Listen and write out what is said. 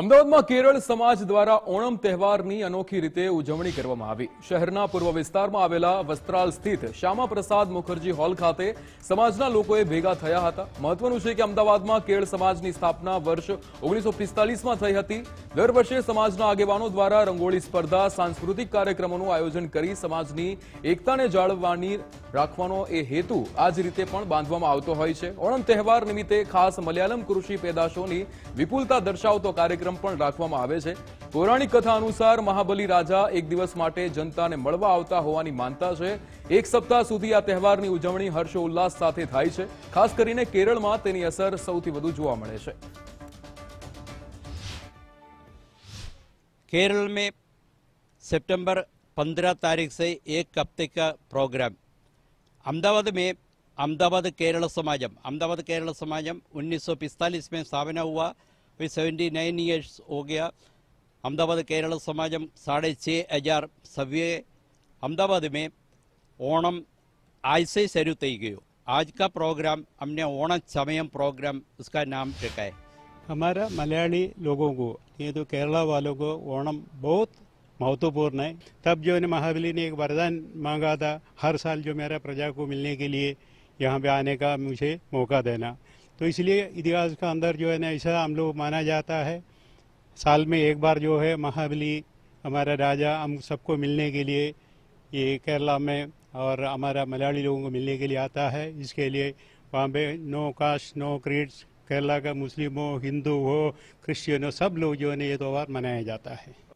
અમદાવાદમાં કેરળ સમાજ દ્વારા ઓણમ તહેવારની અનોખી રીતે ઉજવણી કરવામાં આવી શહેરના પૂર્વ વિસ્તારમાં આવેલા વસ્ત્રાલ સ્થિત શ્યામા પ્રસાદ મુખર્જી હોલ ખાતે સમાજના લોકોએ ભેગા થયા હતા મહત્વનું છે કે અમદાવાદમાં કેરળ સમાજની સ્થાપના વર્ષ ઓગણીસો માં થઈ હતી દર વર્ષે સમાજના આગેવાનો દ્વારા રંગોળી સ્પર્ધા સાંસ્કૃતિક કાર્યક્રમોનું આયોજન કરી સમાજની એકતાને જાળવવાની રાખવાનો એ હેતુ આજ રીતે પણ બાંધવામાં આવતો હોય છે ઓણમ તહેવાર નિમિત્તે ખાસ મલયાલમ કૃષિ પેદાશોની વિપુલતા દર્શાવતો કાર્યક્રમ કાર્યક્રમ પણ રાખવામાં આવે છે પૌરાણિક કથા અનુસાર મહાબલી રાજા એક દિવસ માટે જનતાને મળવા આવતા હોવાની માનતા છે એક સપ્તાહ સુધી આ તહેવારની ઉજવણી હર્ષોલ્લાસ સાથે થાય છે ખાસ કરીને કેરળમાં તેની અસર સૌથી વધુ જોવા મળે છે केरल में सितंबर 15 तारीख से एक हफ्ते का प्रोग्राम अहमदाबाद में अहमदाबाद केरल समाजम अहमदाबाद केरल समाजम उन्नीस में स्थापना हुआ अभी सेवेंटी नाइन ईयर्स हो गया अहमदाबाद केरल समाजम साढ़े छः हजार सव्य अहमदाबाद में ओणम आज से शुरू तय गयो आज का प्रोग्राम हमने ओणम समय प्रोग्राम उसका नाम रखा है हमारा मलयाली लोगों को ये तो केरला वालों को ओणम बहुत महत्वपूर्ण है तब जो ने महाबली ने एक वरदान मांगा था हर साल जो मेरा प्रजा को मिलने के लिए यहाँ पे आने का मुझे मौका देना तो इसलिए इतिहास का अंदर जो है ना ऐसा हम लोग माना जाता है साल में एक बार जो है महाबली हमारा राजा हम सबको मिलने के लिए ये केरला में और हमारा मलयाली लोगों को मिलने के लिए आता है इसके लिए वहाँ पे no caste no creeds Kerala का मुस्लिम हो हिंदू हो क्रिश्चियन हो सब लोग जो है ये त्यौहार मनाया जाता है